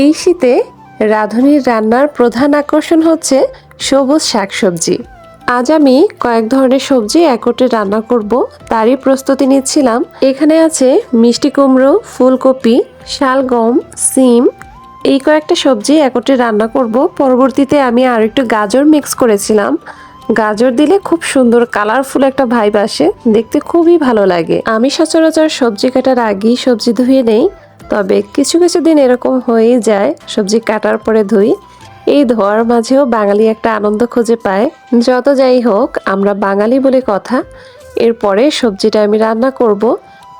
এই শীতে রাঁধুনির রান্নার প্রধান আকর্ষণ হচ্ছে সবুজ শাকসবজি। আজ আমি কয়েক ধরনের সবজি একত্রে রান্না করব, তারই প্রস্তুতি নিচ্ছিলাম। এখানে আছে মিষ্টি কুমড়ো, ফুলকপি শালগম সিম। এই কয়েকটা সবজি একত্রে রান্না করব। পরবর্তীতে আমি আর একটু গাজর মিক্স করেছিলাম। গাজর দিলে খুব সুন্দর কালারফুল একটা ভাইব আসে, দেখতে খুবই ভালো লাগে। আমি সচরাচর সবজি কাটার আগেই সবজি ধুয়ে নেই তবে কিছু কিছু দিন এরকম হয়েই যায়, সবজি কাটার পরে ধুই। এই ধোয়ার মাঝেও বাঙালি একটা আনন্দ খুঁজে পায়। যত যাই হোক, আমরা বাঙালি বলে কথা। এরপরে সবজিটা আমি রান্না করব।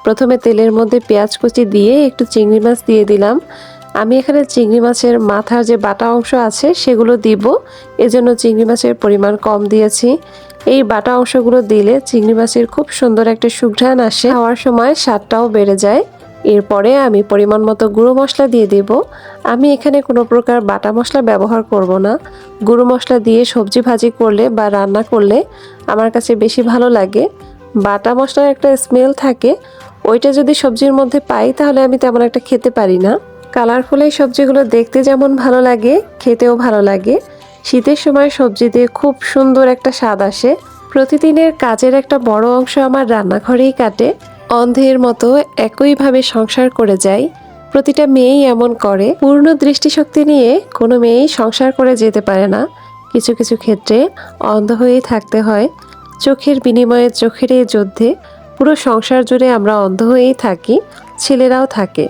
প্রথমে তেলের মধ্যে পেঁয়াজ কুচি দিয়ে একটু চিংড়ি মাছ দিয়ে দিলাম। আমি এখানে চিংড়ি মাছের মাথার যে বাটা অংশ আছে, সেগুলো দিব। এজন্য চিংড়ি মাছের পরিমাণ কম দিয়েছি। এই বাটা অংশগুলো দিলে চিংড়ি মাছের খুব সুন্দর একটা সুঘ্রাণ আসে। খাওয়ার সময় স্বাদটাও বেড়ে যায়। এরপরে আমি পরিমাণ মতো গুঁড়ো মশলা দিয়ে দেব। আমি এখানে কোনো প্রকার বাটা মশলা ব্যবহার করব না। গুঁড়ো মশলা দিয়ে সবজি ভাজি করলে বা রান্না করলে আমার কাছে বেশি ভালো লাগে। বাটা মশলার একটা স্মেল থাকে। ওইটা যদি সবজির মধ্যে পাই তাহলে আমি তেমন একটা খেতে পারি না। কালারফুল এই সবজিগুলো দেখতে যেমন ভালো লাগে, খেতেও ভালো লাগে। শীতের সময় সবজি দিয়ে খুব সুন্দর একটা স্বাদ আসে। প্রতিদিনের কাজের একটা বড় অংশ আমার রান্নাঘরেই কাটে। অন্ধের মতো একইভাবে সংসার করে যায়। প্রতিটা মেয়েই এমন করে। পূর্ণ দৃষ্টিশক্তি নিয়ে কোনো মেয়েই সংসার করে যেতে পারে না। কিছু কিছু ক্ষেত্রে অন্ধ হয়েই থাকতে হয়। চোখের বিনিময়ে চোখের এই যুদ্ধে পুরো সংসার জুড়ে আমরা অন্ধ হয়েই থাকি, ছেলেরাও থাকে।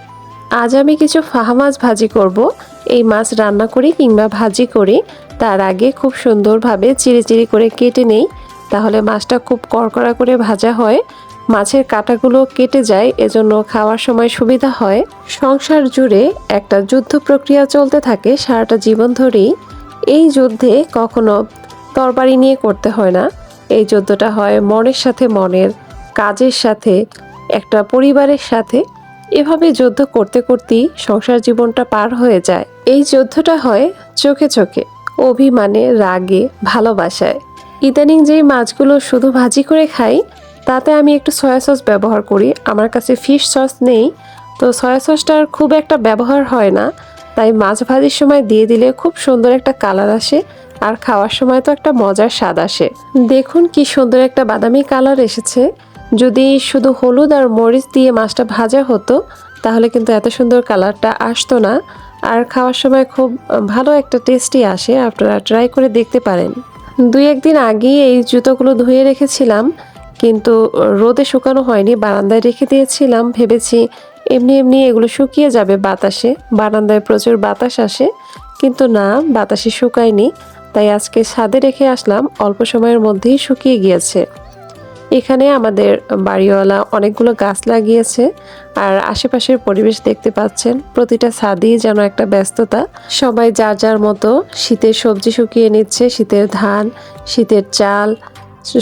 আজ আমি কিছু ফাহা মাছ ভাজি করব। এই মাছ রান্না করি কিংবা ভাজি করি। তার আগে খুব সুন্দরভাবে চিড়ি চিড়ি করে কেটে নেই। তাহলে মাছটা খুব কড়কড়া করে ভাজা হয়। মাছের কাঁটাগুলো কেটে যায়, এজন্য খাওয়ার সময় সুবিধা হয়। সংসার জুড়ে একটা যুদ্ধ প্রক্রিয়া চলতে থাকে সারাটা জীবন ধরেই। এই যুদ্ধে কখনো তরবারি নিয়ে করতে হয় না। এই যুদ্ধটা হয় মনের সাথে মনের, কাজের সাথে, একটা পরিবারের সাথে। এভাবে যুদ্ধ করতে করতেই সংসার জীবনটা পার হয়ে যায়। এই যুদ্ধটা হয় চোখে চোখে, অভিমানে, রাগে, ভালোবাসায়। ইদানিং যেই মাছগুলো শুধু ভাজি করে খাই তাতে আমি একটু সয়া সস ব্যবহার করি। আমার কাছে ফিশ সস নেই, তো সয়া সসটার খুব একটা ব্যবহার হয় না। তাই মাছ ভাজির সময় দিয়ে দিলে খুব সুন্দর একটা কালার আসে, আর খাওয়ার সময় তো একটা মজার স্বাদ আসে। দেখুন কি সুন্দর একটা বাদামি কালার এসেছে। যদি শুধু হলুদ আর মরিচ দিয়ে মাছটা ভাজা হতো, তাহলে কিন্তু এত সুন্দর কালারটা আসতো না। আর খাওয়ার সময় খুব ভালো একটা টেস্টি আসে, আপনারা ট্রাই করে দেখতে পারেন। দুই একদিন আগেই এই জুতোগুলো ধুয়ে রেখেছিলাম। কিন্তু রোদে শুকানো হয়নি, বারান্দায় রেখে দিয়েছিলাম, ভেবেছি এমনি এমনি এগুলো শুকিয়ে যাবে বাতাসে। বারান্দায় প্রচুর বাতাস আসে, কিন্তু না, বাতাসে শুকায়নি, তাই আজকে ছাদে রেখে আসলাম, অল্প সময়ের মধ্যেই শুকিয়ে গিয়েছে। এখানে আমাদের বাড়িওয়ালা অনেকগুলো গাছ লাগিয়েছে, আর আশেপাশের পরিবেশ দেখতে পাচ্ছেন, প্রতিটা ছাদেই যেন একটা ব্যস্ততা। সবাই যার যার মতো শীতের সবজি শুকিয়ে নিচ্ছে, শীতের ধান, শীতের চাল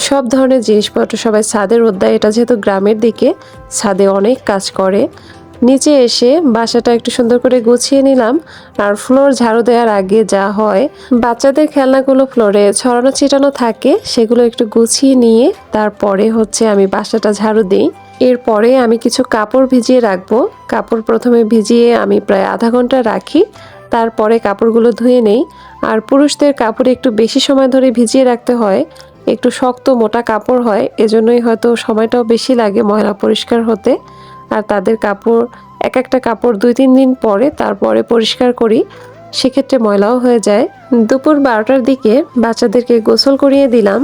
সব ধরনের জিনিসপত্র সবাই ছাদের উদ্যায়, এটা যেহেতু গ্রামের দিকে, ছাদে অনেক কাজ করে। নিচে এসে বাসাটা একটু সুন্দর করে গুছিয়ে নিলাম আর ফ্লোর ঝাড়ু দেওয়ার আগে যা হয়, বাচ্চাদের খেলনাগুলো ফ্লোরে ছড়ানো ছিটানো থাকে, সেগুলো একটু গুছিয়ে নিয়ে তারপরে হচ্ছে আমি বাসাটা ঝাড়ু দিই। এরপরে আমি কিছু কাপড় ভিজিয়ে রাখব। কাপড় প্রথমে ভিজিয়ে আমি প্রায় আধা ঘণ্টা রাখি, তারপরে কাপড়গুলো ধুয়ে নেই। আর পুরুষদের কাপড় একটু বেশি সময় ধরে ভিজিয়ে রাখতে হয় একটু শক্ত মোটা কাপড় হয়, এজন্যই হয়তো সময়টাও বেশি লাগে ময়লা পরিষ্কার হতে। আর তাদের কাপড়, এক একটা কাপড় দুই তিন দিন পরে তারপরে পরিষ্কার করি, সেক্ষেত্রে ময়লাও হয়ে যায়। দুপুর বারোটার দিকে বাচ্চাদেরকে গোসল করিয়ে দিলাম।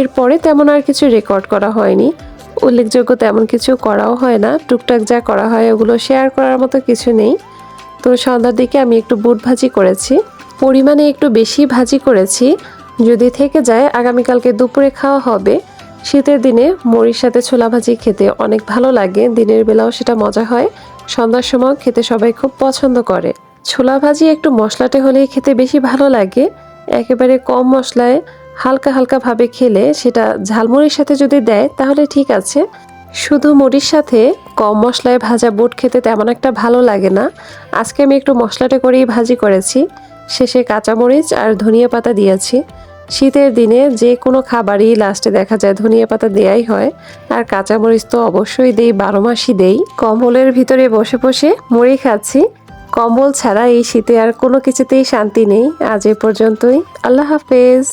এরপরে তেমন আর কিছু রেকর্ড করা হয়নি। উল্লেখযোগ্য তেমন কিছু করাও হয় না। টুকটাক যা করা হয় ওগুলো শেয়ার করার মতো কিছু নেই। তো সন্ধ্যার দিকে আমি একটু বুট ভাজি করেছি। পরিমাণে একটু বেশি ভাজি করেছি। যদি থেকে যায়, আগামীকালকে দুপুরে খাওয়া হবে। শীতের দিনে মুড়ির সাথে ছোলা ভাজি খেতে অনেক ভালো লাগে। দিনের বেলাও সেটা মজা হয়। সন্ধ্যার সময় খেতে সবাই খুব পছন্দ করে। ছোলা ভাজি একটু মশলাটে হলেই খেতে বেশি ভালো লাগে। একেবারে কম মশলায় হালকা হালকা ভাবে খেলে সেটা ঝালমুড়ির সাথে যদি দেয়, তাহলে ঠিক আছে। শুধু মুড়ির সাথে কম মশলায় ভাজা বুট খেতে তেমন একটা ভালো লাগে না। আজকে আমি একটু মশলাটে করেই ভাজি করেছি। শেষে কাঁচামরিচ আর ধনিয়া পাতা দিয়েছি। শীতের দিনে যে কোনো খাবারই লাস্টে দেখা যায় ধনিয়া পাতা দেয়াই হয়, আর কাঁচামরিচ তো অবশ্যই দেই, বারো মাসই দেই। কম্বলের ভিতরে বসে বসে মুড়ি খাচ্ছি। কম্বল ছাড়া এই শীতে আর কোনো কিছুতেই শান্তি নেই। আজ এ পর্যন্তই। আল্লাহ হাফেজ।